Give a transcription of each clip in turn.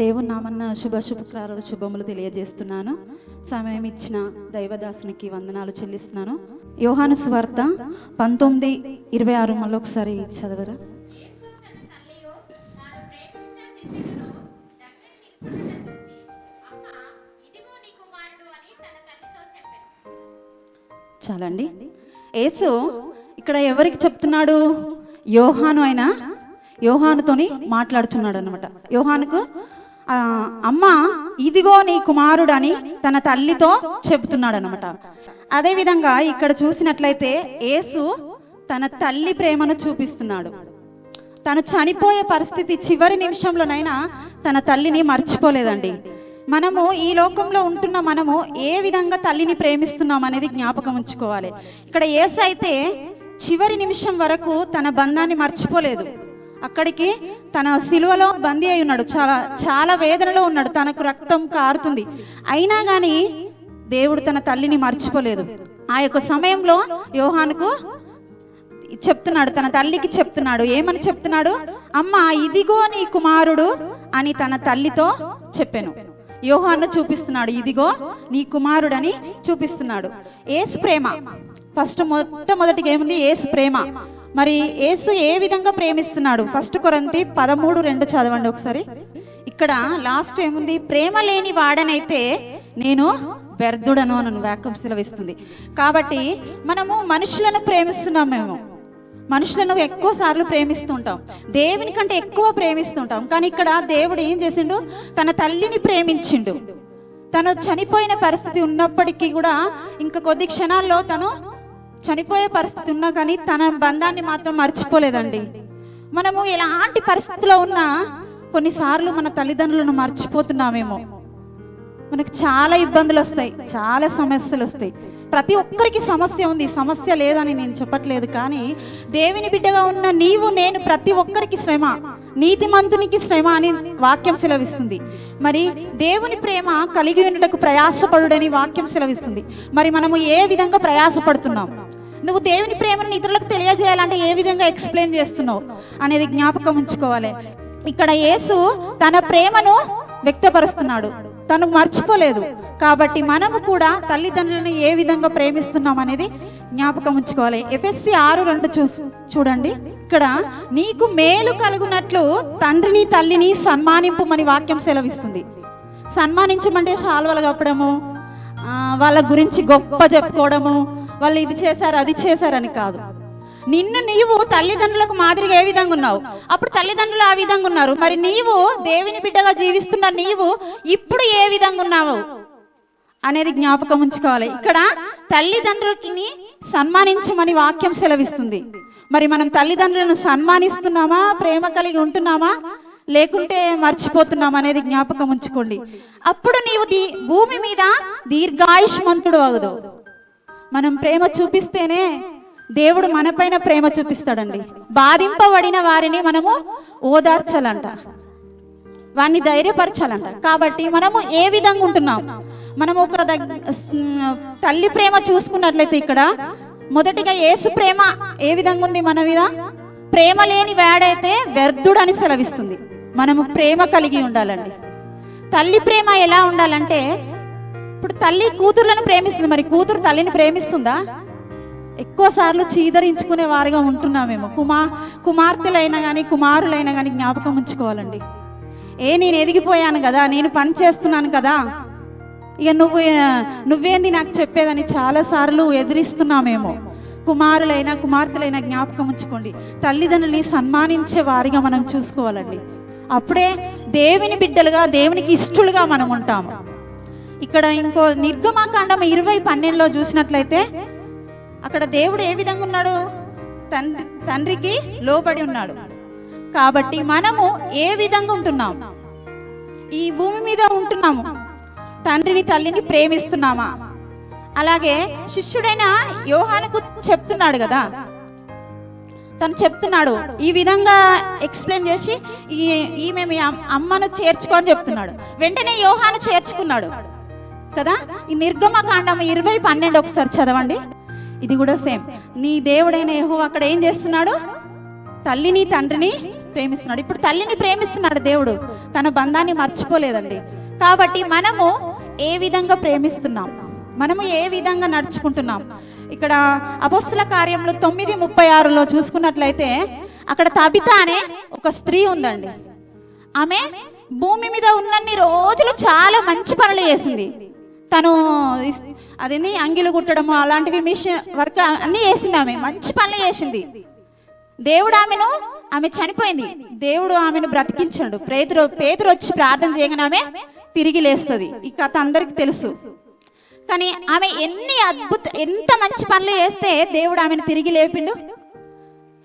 దేవుని నామన్న శుభ శుభకార శుభములు తెలియజేస్తున్నాను. సమయం ఇచ్చిన దైవదాసునికి వందనాలు చెల్లిస్తున్నాను. యోహాను స్వార్త పంతొమ్మిది ఇరవై ఆరు మళ్ళీ ఒకసారి చదవరా? చాలండి. యేసు ఇక్కడ ఎవరికి చెప్తున్నాడు? యోహాను అయినా యోహానుతోని మాట్లాడుతున్నాడు అనమాట యోహానుకు అమ్మ ఇదిగో నీ కుమారుడు అని తన తల్లితో చెబుతున్నాడు అనమాట అదే విధంగా ఇక్కడ చూసినట్లయితే యేసు తన తల్లి ప్రేమను చూపిస్తున్నాడు. తను చనిపోయే పరిస్థితి చివరి నిమిషంలోనైనా తన తల్లిని మర్చిపోలేదండి. మనము ఈ లోకంలో ఉంటున్న మనము ఏ విధంగా తల్లిని ప్రేమిస్తున్నాం అనేది జ్ఞాపకం ఉంచుకోవాలి. ఇక్కడ ఏసు అయితే చివరి నిమిషం వరకు తన బంధాన్ని మర్చిపోలేదు. అక్కడికి తన సిలువలో బందీ అయి ఉన్నాడు. చాలా చాలా వేదనలో ఉన్నాడు. తనకు రక్తం కారుతుంది. అయినా కానీ దేవుడు తన తల్లిని మర్చిపోలేదు. ఆ యొక్క సమయంలో యోహానుకు చెప్తున్నాడు తన తల్లికి చెప్తున్నాడు. ఏమని చెప్తున్నాడు? అమ్మ ఇదిగో నీ కుమారుడు అని తన తల్లితో చెప్పాను. యోహాను చూపిస్తున్నాడు ఇదిగో నీ కుమారుడని చూపిస్తున్నాడు. ఏసు ప్రేమ. ఫస్ట్ మొట్టమొదటిగా ఏముంది? ఏసు ప్రేమ. మరి ఏసు ఏ విధంగా ప్రేమిస్తున్నాడు? ఫస్ట్ కొరంతి పదమూడు రెండు చదవండి ఒకసారి. ఇక్కడ లాస్ట్ ఏముంది? ప్రేమ లేని వాడనైతే నేను వ్యర్థుడను అని వ్యాకం సెలవిస్తుంది. కాబట్టి మనము మనుషులను ప్రేమిస్తున్నాం మేము. మనుషులను ఎక్కువ సార్లు ప్రేమిస్తుంటాం. దేవుని కంటే ఎక్కువ ప్రేమిస్తుంటాం. కానీ ఇక్కడ దేవుడు ఏం చేసిండు? తన తల్లిని ప్రేమించిండు. తను చనిపోయిన పరిస్థితి ఉన్నప్పటికీ కూడా ఇంకా కొద్ది క్షణాల్లో తను చనిపోయే పరిస్థితి ఉన్నా కానీ తన బంధాన్ని మాత్రం మర్చిపోలేదండి. మనము ఎలాంటి పరిస్థితిలో ఉన్నా కొన్నిసార్లు మన తల్లిదండ్రులను మర్చిపోతున్నామేమో. మనకు చాలా ఇబ్బందులు వస్తాయి చాలా సమస్యలు వస్తాయి. ప్రతి ఒక్కరికి సమస్య ఉంది సమస్య లేదని నేను చెప్పట్లేదు కానీ దేవుని బిడ్డగా ఉన్న నీవు నేను ప్రతి ఒక్కరికి శ్రమ నీతిమంతునికి శ్రమ అని వాక్యం సెలవిస్తుంది. మరి దేవుని ప్రేమ కలిగి ఉండటకు ప్రయాసపడుడని వాక్యం సెలవిస్తుంది. మరి మనము ఏ విధంగా ప్రయాసపడుతున్నాం? నువ్వు దేవుని ప్రేమను ఇతరులకు తెలియజేయాలంటే ఏ విధంగా ఎక్స్ప్లెయిన్ చేస్తున్నావు అనేది జ్ఞాపకం ఉంచుకోవాలి. ఇక్కడ యేసు తన ప్రేమను వ్యక్తపరుస్తున్నాడు. తను మర్చిపోలేదు. కాబట్టి మనము కూడా తల్లిదండ్రులను ఏ విధంగా ప్రేమిస్తున్నాం అనేది జ్ఞాపకం ఉంచుకోవాలి. ఎఫ్ఎస్సి ఆరు రెండు చూ చూడండి. ఇక్కడ నీకు మేలు కలుగునట్లు తండ్రిని తల్లిని సన్మానింపుమని వాక్యం సెలవిస్తుంది. సన్మానించమంటే శాల్వలు కప్పడము వాళ్ళ గురించి గొప్ప చెప్పుకోవడము వాళ్ళు ఇది చేశారు అది చేశారని కాదు. నిన్ను నీవు తల్లిదండ్రులకు మాదిరిగా ఏ విధంగా ఉన్నావు? అప్పుడు తల్లిదండ్రులు ఆ విధంగా ఉన్నారు. మరి నీవు దేవుని బిడ్డగా జీవిస్తున్న నీవు ఇప్పుడు ఏ విధంగా ఉన్నావు అనేది జ్ఞాపకం ఉంచుకోవాలి. ఇక్కడ తల్లిదండ్రులకి సన్మానించమని వాక్యం సెలవిస్తుంది. మరి మనం తల్లిదండ్రులను సన్మానిస్తున్నామా? ప్రేమ కలిగి ఉంటున్నామా? లేకుంటే మర్చిపోతున్నాం అనేది జ్ఞాపకం ఉంచుకోండి. అప్పుడు నీవు దీ భూమి మీద దీర్ఘాయుష్మంతుడు అగుదు మనం ప్రేమ చూపిస్తేనే దేవుడు మనపైన ప్రేమ చూపిస్తాడండి. బాధింపబడిన వారిని మనము ఓదార్చాలంట. వారిని ధైర్యపరచాలంట. కాబట్టి మనము ఏ విధంగా ఉంటున్నాం? మనం ఒక తల్లి ప్రేమ చూసుకున్నట్లయితే ఇక్కడ మొదటిగా ఏసు ప్రేమ ఏ విధంగా ఉంది మన మీద? ప్రేమ లేని వేడైతే అని సెలవిస్తుంది. మనము ప్రేమ కలిగి ఉండాలండి. తల్లి ప్రేమ ఎలా ఉండాలంటే ఇప్పుడు తల్లి కూతుర్లను ప్రేమిస్తుంది. మరి కూతురు తల్లిని ప్రేమిస్తుందా? ఎక్కువ సార్లు చీదరించుకునే వారిగా ఉంటున్నామేమో. కుమా కుమార్తెలైనా కానీ కుమారులైనా కానీ జ్ఞాపకం ఉంచుకోవాలండి. ఏ నేను ఎదిగిపోయాను కదా నేను పని చేస్తున్నాను కదా. ఇక నువ్వు నువ్వేంది నాకు చెప్పేదని చాలా సార్లు ఎదిరిస్తున్నామేమో. కుమారులైనా కుమార్తెలైనా జ్ఞాపకం ఉంచుకోండి. తల్లిదండ్రుల్ని సన్మానించే వారిగా మనం చూసుకోవాలండి. అప్పుడే దేవుని బిడ్డలుగా దేవునికి ఇష్టలుగా మనం ఉంటాము. ఇక్కడ ఇంకో నిర్గమాకాండం ఇరవై పన్నెండులో చూసినట్లయితే అక్కడ దేవుడు ఏ విధంగా ఉన్నాడు? తండ్రి తండ్రికి లోబడి ఉన్నాడు. కాబట్టి మనము ఏ విధంగా ఉంటున్నాం? ఈ భూమి మీద ఉంటున్నాము. తండ్రిని తల్లిని ప్రేమిస్తున్నామా? అలాగే శిష్యుడైన యోహానకు చెప్తున్నాడు కదా. తను చెప్తున్నాడు ఈ విధంగా ఎక్స్ప్లెయిన్ చేసి ఈ ఈమె మీ అమ్మను చేర్చుకొని చెప్తున్నాడు. వెంటనే యోహాను చేర్చుకున్నాడు. కదా? ఈ నిర్గమకాండం ఇరవై పన్నెండు ఒకసారి చదవండి. ఇది కూడా సేమ్. నీ దేవుడైన యెహోవా అక్కడ ఏం చేస్తున్నాడు? తల్లిని తండ్రిని ప్రేమిస్తున్నాడు. ఇప్పుడు తల్లిని ప్రేమిస్తున్నాడు దేవుడు. తన బంధాన్ని మర్చిపోలేదండి. కాబట్టి మనము ఏ విధంగా ప్రేమిస్తున్నాం? మనము ఏ విధంగా నడుచుకుంటున్నాం? ఇక్కడ అపోస్తుల కార్యంలో తొమ్మిది ముప్పై ఆరులో చూసుకున్నట్లయితే అక్కడ తబిత అనే ఒక స్త్రీ ఉందండి. ఆమె భూమి మీద ఉన్నన్ని రోజులు చాలా మంచి పనులు చేసింది. తను అదేంది అదేని అంగిలు కుట్టడము అలాంటివి మిషన్ వర్క్ అన్ని చేసింది ఆమె. మంచి పనులు చేసింది. దేవుడు ఆమెను ఆమె చనిపోయింది. దేవుడు ఆమెను బ్రతికించాడు. పేదరు పేదరు వచ్చి ప్రార్థన చేయగానే ఆమె తిరిగి లేస్తుంది. ఈ కథ అందరికి తెలుసు. కానీ ఆమె ఎన్ని అద్భుత ఎంత మంచి పనులు చేస్తే దేవుడు ఆమెను తిరిగి లేపిండు?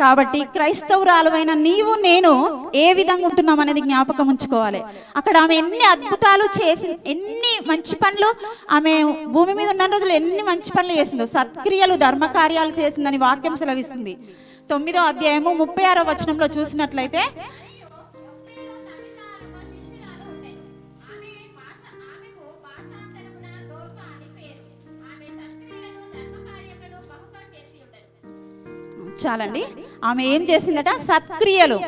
కాబట్టి క్రైస్తవురాలువైన నీవు నేను ఏ విధంగా ఉంటున్నాం అనేది జ్ఞాపకం ఉంచుకోవాలి. అక్కడ ఆమె ఎన్ని అద్భుతాలు చేసి ఎన్ని మంచి పనులు ఆమె భూమి మీద ఉన్న రోజులు ఎన్ని మంచి పనులు చేసిందో సత్క్రియలు ధర్మకార్యాలు చేసిందని వాక్యం సెలవిస్తుంది. తొమ్మిదో అధ్యాయము ముప్పై ఆరో వచనంలో చూసినట్లయితే చాలండి. ఆమె ఏం చేసిందట? సత్క్రియలు.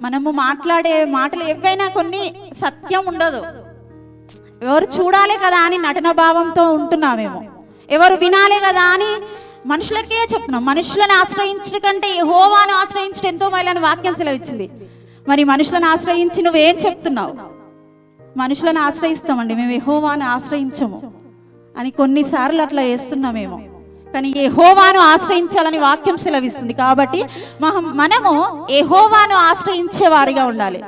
మనము మాట్లాడే మాటలు ఏవైనా కొన్ని సత్యం ఉండదు. ఎవరు చూడాలి కదా అని నటన భావంతో ఉంటున్నామేమో. ఎవరు వినాలి కదా అని మనుషులకే చెప్తున్నాం. మనుషులను ఆశ్రయించడం కంటే హోవాను ఆశ్రయించడం ఎంతో మైలని వాక్యం సెలవిచ్చింది. మరి మనుషులను ఆశ్రయించి నువ్వేం చెప్తున్నావు? మనుషులను ఆశ్రయిస్తామండి. మేము హోవాను ఆశ్రయించము అని కొన్నిసార్లు అట్లా చేస్తున్నామేమో. కానీ యెహోవాను ఆశ్రయించాలని వాక్యం సెలవిస్తుంది కాబట్టి మనము మనము హోవాను ఆశ్రయించే వారిగా ఉండాలి.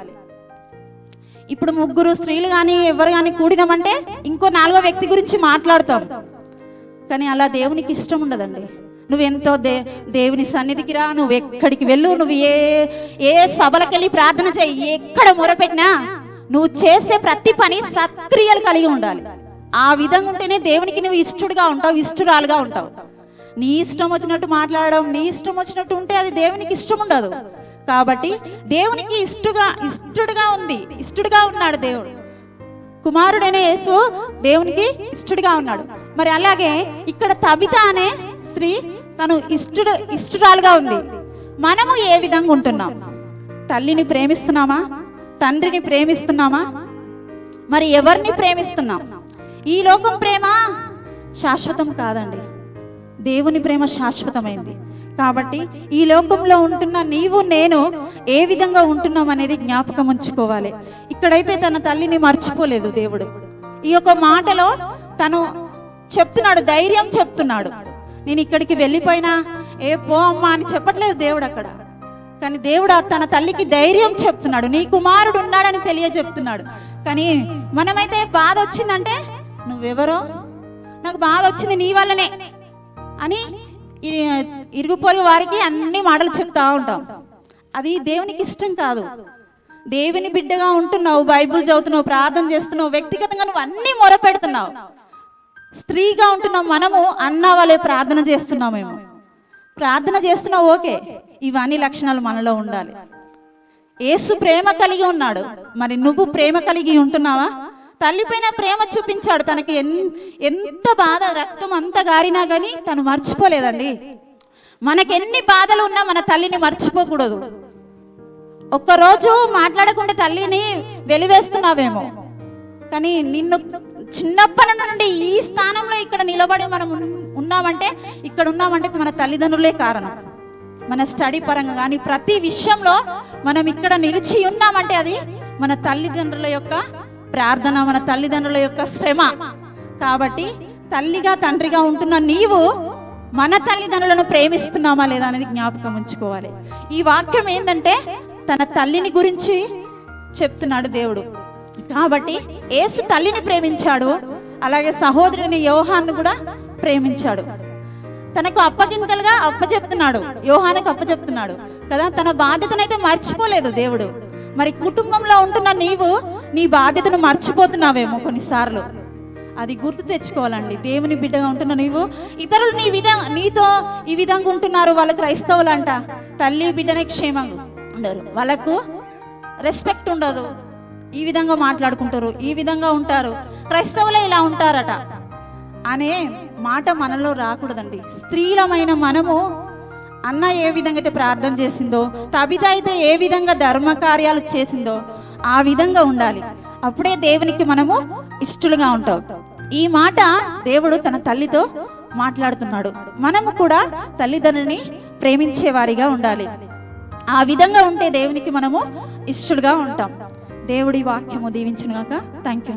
ఇప్పుడు ముగ్గురు స్త్రీలు కానీ ఎవరు కానీ కూడినామంటే ఇంకో నాలుగో వ్యక్తి గురించి మాట్లాడతాం. కానీ అలా దేవునికి ఇష్టం ఉండదండి. నువ్వెంతో దే దేవుని సన్నిధికి రా నువ్వు ఎక్కడికి వెళ్ళు నువ్వు ఏ ఏ సభలకు వెళ్ళి ప్రార్థన చేయి ఎక్కడ మొరపెట్టినా నువ్వు చేసే ప్రతి పని సత్క్రియలు కలిగి ఉండాలి. ఆ విధంగా ఉంటేనే దేవునికి నువ్వు ఇష్టడుగా ఉంటావు ఇష్టరాలుగా ఉంటావు. నీ ఇష్టం వచ్చినట్టు మాట్లాడడం నీ ఇష్టం వచ్చినట్టు ఉంటే అది దేవునికి ఇష్టం ఉండదు. కాబట్టి దేవునికి ఇష్టగా ఇష్టడుగా ఉంది ఇష్టడుగా ఉన్నాడు దేవుడు. కుమారుడైన యేసు దేవునికి ఇష్టడుగా ఉన్నాడు. మరి అలాగే ఇక్కడ తబిత అనే స్త్రీ తను ఇష్టడు ఇష్టరాలుగా ఉంది. మనము ఏ విధంగా ఉంటున్నాం? తల్లిని ప్రేమిస్తున్నామా? తండ్రిని ప్రేమిస్తున్నామా? మరి ఎవరిని ప్రేమిస్తున్నాం? ఈ లోకం ప్రేమ శాశ్వతం కాదండి. దేవుని ప్రేమ శాశ్వతమైంది. కాబట్టి ఈ లోకంలో ఉంటున్న నీవు నేను ఏ విధంగా ఉంటున్నాం అనేది జ్ఞాపకం ఉంచుకోవాలి. ఇక్కడైతే తన తల్లిని మర్చిపోలేదు దేవుడు. ఈ యొక్క మాటలో తను చెప్తున్నాడు ధైర్యం చెప్తున్నాడు. నేను ఇక్కడికి వెళ్ళిపోయినా ఏ పో అమ్మా అని చెప్పట్లేదు దేవుడు అక్కడ. కానీ దేవుడు తన తల్లికి ధైర్యం చెప్తున్నాడు. నీ కుమారుడు ఉన్నాడని తెలియజెప్తున్నాడు. కానీ మనమైతే బాధ వచ్చిందంటే నువ్వెవరో? నాకు బాధ వచ్చింది నీ వల్లనే. అని ఈ- ఇరుగు పొరుగు వారికి అన్ని మాటలు చెప్తా ఉంటాం. అది దేవునికి ఇష్టం కాదు. దేవుని బిడ్డగా ఉంటున్నావు బైబిల్ చదువుతున్నావు ప్రార్థన చేస్తున్నావు వ్యక్తిగతంగా నువ్వు అన్ని మొరపెడుతున్నావు. స్త్రీగా ఉంటున్నాం మనము అన్న వాళ్ళే ప్రార్థన చేస్తున్నాం మేము. ప్రార్థన చేస్తున్నావు ఓకే. ఇవన్నీ లక్షణాలు మనలో ఉండాలి. ఏసు ప్రేమ కలిగి ఉన్నాడు. మరి నువ్వు ప్రేమ కలిగి ఉంటున్నావా? తల్లిపైన ప్రేమ చూపించాడు. తనకి ఎన్- ఎంత బాధ రక్తం అంత గారినా గానీ తను మర్చిపోలేదండి. మనకెన్ని బాధలు ఉన్నా మన తల్లిని మర్చిపోకూడదు. ఒక్కరోజు మాట్లాడకుండా తల్లిని వెలివేస్తున్నావేమో. కానీ నిన్ను చిన్నప్పటి నుండి ఈ స్థానంలో ఇక్కడ నిలబడి మనం ఉన్నామంటే ఇక్కడ ఉన్నామంటే మన తల్లిదండ్రులే కారణం. మన స్టడీ పరంగా కానీ ప్రతి విషయంలో మనం ఇక్కడ నిలిచి ఉన్నామంటే అది మన తల్లిదండ్రుల యొక్క ప్రార్థన మన తల్లిదండ్రుల యొక్క శ్రమ. కాబట్టి తల్లిగా తండ్రిగా ఉంటున్న నీవు మన తల్లిదండ్రులను ప్రేమిస్తున్నామా లేదా అనేది జ్ఞాపకం ఉంచుకోవాలి. ఈ వాక్యం ఏంటంటే తన తల్లిని గురించి చెప్తున్నాడు దేవుడు. కాబట్టి ఏసు తల్లిని ప్రేమించాడు అలాగే సహోదరుని యోహాన్ని కూడా ప్రేమించాడు. తనకు అప్పగింతలుగా అప్పచెప్తున్నాడు యోహానికి అప్పచెప్తున్నాడు కదా. తన బాధ్యతనైతే మర్చిపోలేదు దేవుడు. మరి కుటుంబంలో ఉంటున్న నీవు నీ బాధ్యతను మర్చిపోతున్నావేమో కొన్నిసార్లు. అది గుర్తు తెచ్చుకోవాలండి. దేవుని బిడ్డగా ఉంటున్న నీవు ఇతరులు నీ విధ నీతో ఈ విధంగా ఉంటున్నారు వాళ్ళు క్రైస్తవులంట. తల్లి బిడ్డనే క్షేమంగా ఉండరు. వాళ్ళకు రెస్పెక్ట్ ఉండదు. ఈ విధంగా మాట్లాడుకుంటారు ఈ విధంగా ఉంటారు. క్రైస్తవులే ఇలా ఉంటారట. అనే మాట మనలో రాకూడదండి. స్త్రీలమైన మనము అన్న ఏ విధంగా అయితే ప్రార్థన చేసిందో తబిత అయితే ఏ విధంగా ధర్మ కార్యాలు చేసిందో ఆ విధంగా ఉండాలి. అప్పుడే దేవునికి మనము ఇష్టలుగా ఉంటాం. ఈ మాట దేవుడు తన తల్లితో మాట్లాడుతున్నాడు. మనము కూడా తల్లిదండ్రుని ప్రేమించే వారిగా ఉండాలి. ఆ విధంగా ఉంటే దేవునికి మనము ఇష్టలుగా ఉంటాం. దేవుడి వాక్యము దీవించునుగాక. Thank you